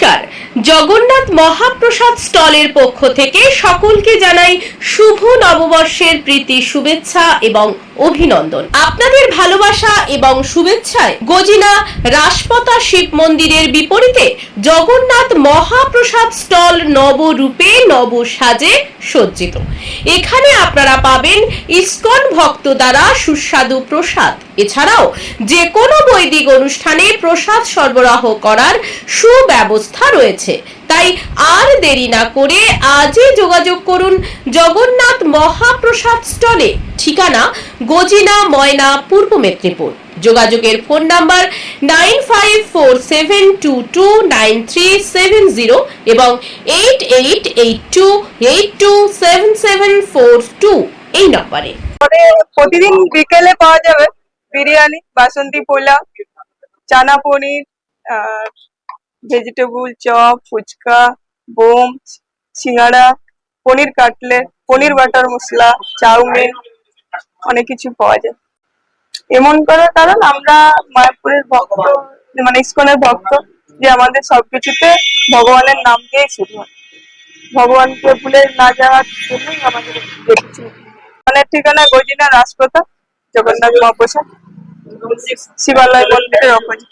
নমস্কার। জগন্নাথ মহাপ্রসাদ স্টলের পক্ষ থেকে সকলকে জানাই শুভ নববর্ষের প্রীতি, শুভেচ্ছা এবং অভিনন্দন। আপনাদের ভালোবাসা এবং শুভেচ্ছায় গজিনা রাসপতা শিব মন্দিরের বিপরীতে জগন্নাথ মহাপ্রসাদ স্টল নবরূপে নব সাজে সজ্জিত। এখানে আপনারা পাবেন ইসকন ভক্ত দ্বারা সুস্বাদু প্রসাদ। এছাড়াও যে কোনো বৈদিক অনুষ্ঠানে প্রসাদ সরবরাহ করার সুব্যবস্থা রয়েছে। তাই আর দেরি না করে আজই যোগাযোগ করুন জগন্নাথ মহাপ্রসাদ স্টলে। ঠিকানা গজিনা, ময়না, পূর্ব মেদিনীপুর। যোগাযোগের phone number nine five four seven two two nine three seven zero এবং eight eight eight two eight two seven seven four two. এই নম্বরে। প্রতিদিন বিকেলে পাওয়া যাবে বিরিয়ানি, বাসন্তী পোলাও, চানা পনির, আর vegetable chop fuchka, bomb, singara, paneer cutlet, paneer butter masala, chow mein, অনেক কিছু পাওয়া যায়। এমন করার কারণ আমরা মায়াপুরের ভক্ত মানে ইস্কনের ভক্ত, যে আমাদের সবকিছুতে ভগবানের নাম দিয়েই শুরু হয়। ভগবানকে ভুলে না যাওয়ার জন্যই আমাদের মানে ঠিকানা গজিনা রাজপ্রতাপ জগন্নাথ মহাপ্রসাদ শিবালয় মন্দিরের অপোজিট।